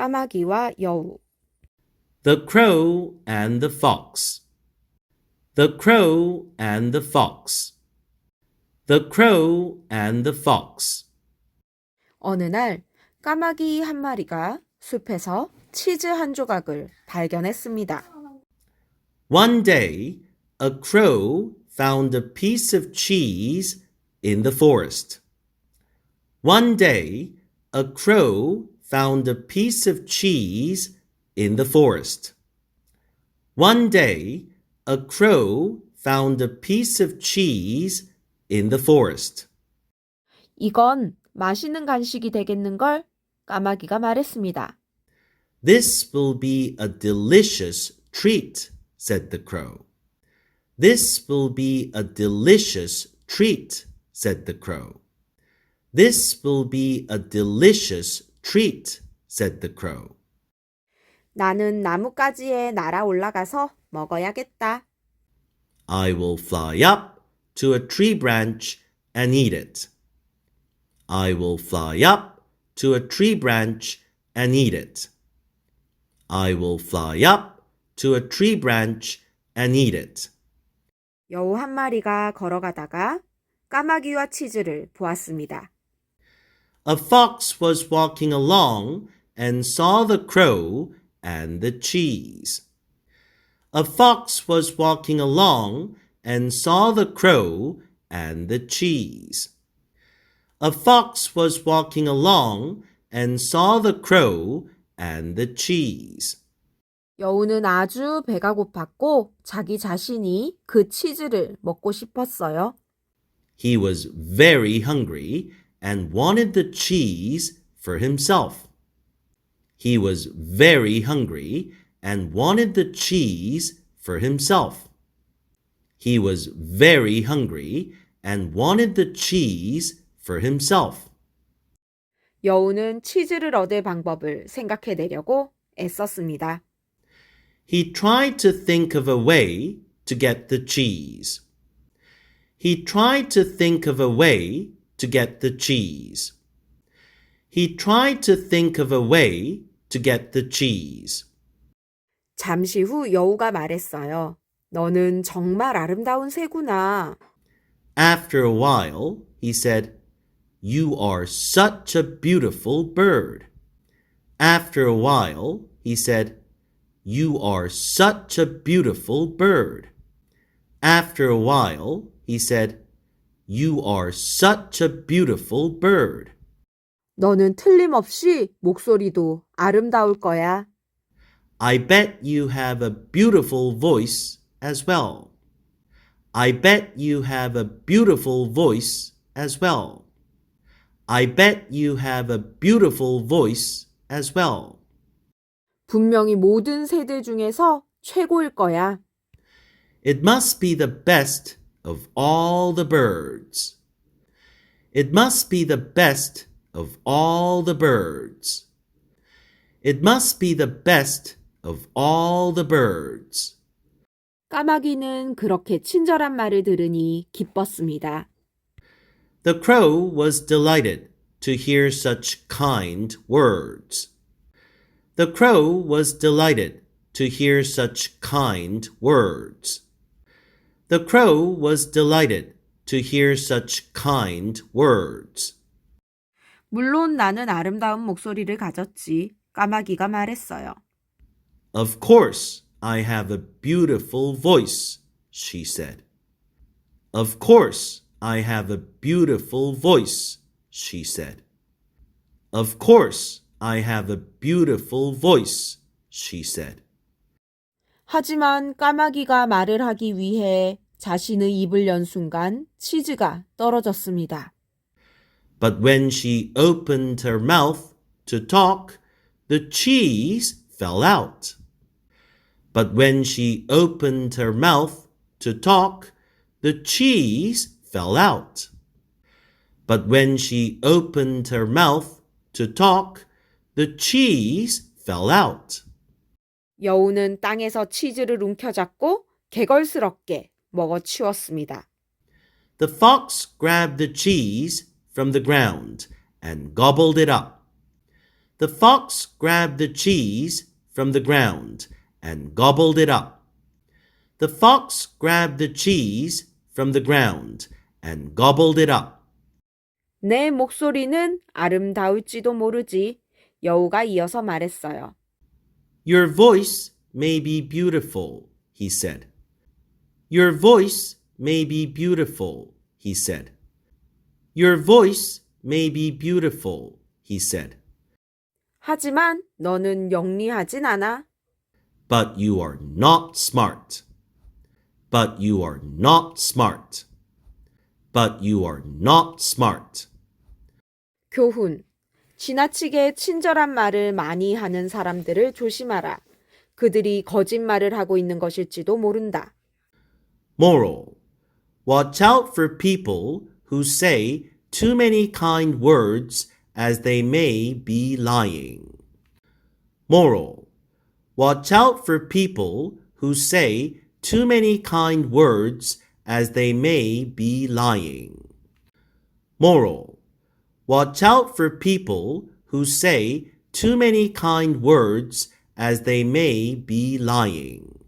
까마귀와 여우. The crow and the fox. The crow and the fox. The crow and the fox. 어느 날 까마귀 한 마리가 숲에서 치즈 한 조각을 발견했습니다. One day, a crow found a piece of cheese in the forest. One day, a crow found a piece of cheese in the forest. One day, a crow found a piece of cheese in the forest. 이건 맛있는 간식이 되겠는걸? 까마귀가 말했습니다. This will be a delicious treat, said the crow. This will be a delicious treat, said the crow. This will be a delicious treat, said the crow. 나는 나뭇가지에 날아 올라가서 먹어야겠다. I will fly up to a tree branch and eat it. I will fly up to a tree branch and eat it. I will fly up to a tree branch and eat it. 여우 한 마리가 걸어가다가 까마귀와 치즈를 보았습니다. A fox was walking along and saw the crow and the cheese. A fox was walking along and saw the crow and the cheese. A fox was walking along and saw the crow and the cheese. 여우는 아주 배가 고팠고 자기 자신이 그 치즈를 먹고 싶었어요. He was very hungry and wanted the cheese for himself. He was very hungry and wanted the cheese for himself. He was very hungry and wanted the cheese for himself. 여우는 치즈를 얻을 방법을 생각해내려고 애썼습니다. He tried to think of a way to get the cheese. He tried to think of a way to get the cheese. He tried to think of a way to get the cheese. 잠시 후 여우가 말했어요. 너는 정말 아름다운 새구나. After a while, he said, You are such a beautiful bird. After a while, he said, You are such a beautiful bird. After a while, he said, You are such a beautiful bird. 너는 틀림없이 목소리도 아름다울 거야. I bet you have a beautiful voice as well. I bet you have a beautiful voice as well. I bet you have a beautiful voice as well. 분명히 모든 새들 중에서 최고일 거야. It must be the best of all the birds. It must be the best of all the birds. It must be the best of all the birds. 까마귀는 그렇게 친절한 말을 들으니 기뻤습니다. The crow was delighted to hear such kind words. The crow was delighted to hear such kind words. The crow was delighted to hear such kind words. 물론 나는 아름다운 목소리를 가졌지. 까마귀가 말했어요. Of course, I have a beautiful voice, she said. Of course, I have a beautiful voice, she said. Of course, I have a beautiful voice, she said. 하지만 까마귀가 말을 하기 위해 자신의 입을 연 순간 치즈가 떨어졌습니다. But when she opened her mouth to talk, the cheese fell out. But when she opened her mouth to talk, the cheese fell out. But when she opened her mouth to talk, the cheese fell out. 여우는 땅에서 치즈를 움켜잡고 개걸스럽게 먹어치웠습니다. The fox grabbed the cheese from the ground and gobbled it up. The fox grabbed the cheese from the ground and gobbled it up. The fox grabbed the cheese from the ground and gobbled it up. 내 목소리는 아름다울지도 모르지. 여우가 이어서 말했어요. Your voice may be beautiful, he said. Your voice may be beautiful, he said. Your voice may be beautiful, he said. 하지만 너는 영리하진 않아. But you are not smart. But you are not smart. But you are not smart. 교훈. 지나치게 친절한 말을 많이 하는 사람들을 조심하라. 그들이 거짓말을 하고 있는 것일지도 모른다. Moral. Watch out for people who say too many kind words as they may be lying. Moral. Watch out for people who say too many kind words as they may be lying. Moral. Watch out for people who say too many kind words as they may be lying.